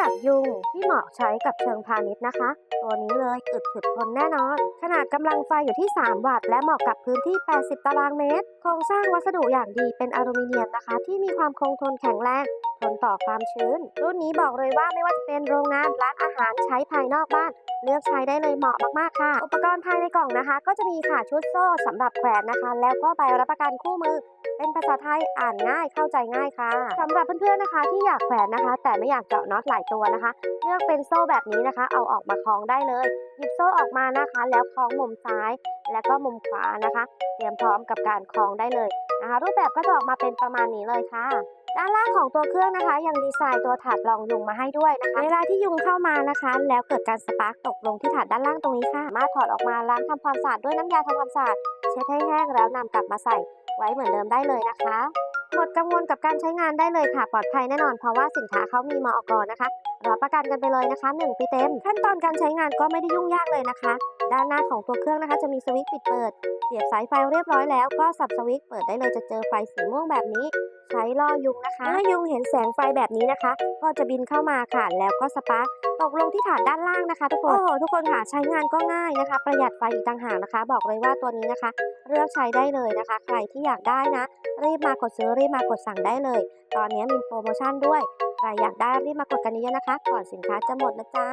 ดักยุงที่เหมาะใช้กับเชิงพาณิชย์นะคะ ตัวนี้เลยอึดถึกทนแน่นอน ขนาดกำลังไฟอยู่ที่ 3 วัตต์และเหมาะกับพื้นที่ 80 ตารางเมตร โครงสร้างวัสดุอย่างดีเป็นอลูมิเนียมนะคะ ที่มีความคงทนแข็งแรงทนต่อความชื้น รุ่นนี้บอกเลยว่าไม่ว่าจะเป็นโรงงานร้านอาหารใช้ภายนอกบ้าน เลือกใช้ได้เลยเหมาะมากๆค่ะ อุปกรณ์ภายในกล่องนะคะ ก็จะมีค่ะชุดโซ่สำหรับแขวนนะคะ แล้วก็ใบรับประกันคู่มือ เป็นภาษาไทยอ่านง่ายเข้าใจง่ายค่ะสำหรับเพื่อนๆนะคะ ที่อยากแขวนนะคะ แต่ไม่อยากเจาะน็อตหลายตัวนะคะ เลือกเป็นโซ่แบบนี้นะคะ เอาออกมาคล้องได้เลยหยิบโซ่ออกมานะคะ แล้วคล้องมุมซ้าย และก็มุมขวานะคะ เตรียมพร้อมกับการคล้องได้เลย นะคะรูปแบบก็จะออกมาเป็นประมาณนี้เลยค่ะด้านล่างของตัวเครื่องนะคะ ยังดีไซน์ตัวถาดรองยุงมาให้ด้วยนะคะ เวลาที่ยุงเข้ามานะคะ แล้วเกิดการสปาร์กตกลงที่ถาดด้านล่างตรงนี้ค่ะสามารถถอดออกมาล้างทำความสะอาดด้วยน้ำยาทำความสะอาดเช็ดให้แห้งแล้วนำกลับมาใส่ไว้เหมือนเดิมได้เลยนะคะ หมดกังวลกับการใช้งานได้เลยค่ะ ปลอดภัยแน่นอนเพราะว่าสินค้าเขามีมอกนะคะรับประกันกันไปเลยนะคะ 1 ปีเต็ม ขั้นตอนการใช้งานก็ไม่ได้ยุ่งยากเลยนะคะ ด้านหน้าของตัวเครื่องนะคะ จะมีสวิตช์ปิดเปิด เสียบสายไฟเรียบร้อยแล้วก็สับสวิตช์เปิดได้เลยจะเจอไฟสีม่วงแบบนี้ ใช้ล่อยุงนะคะเมื่อยุงเห็นแสงไฟแบบนี้นะคะ ก็จะบินเข้ามาค่ะแล้วก็สปาร์กตกลงที่ฐานด้านล่างนะคะทุกคนโอ้โหทุกคนค่ะใช้งานก็ง่ายนะคะ ประหยัดไฟอีกต่างหากนะคะ บอกเลยว่าตัวนี้นะคะ เลือกใช้ได้เลยนะคะ ใครที่อยากได้นะ รีบมากดซื้อรีบมากดสั่งได้เลย ตอนนี้มีโปรโมชั่นด้วยใครอยากได้รีบมากดกันเยอะๆนะคะ ก่อนสินค้าจะหมดนะจ๊ะ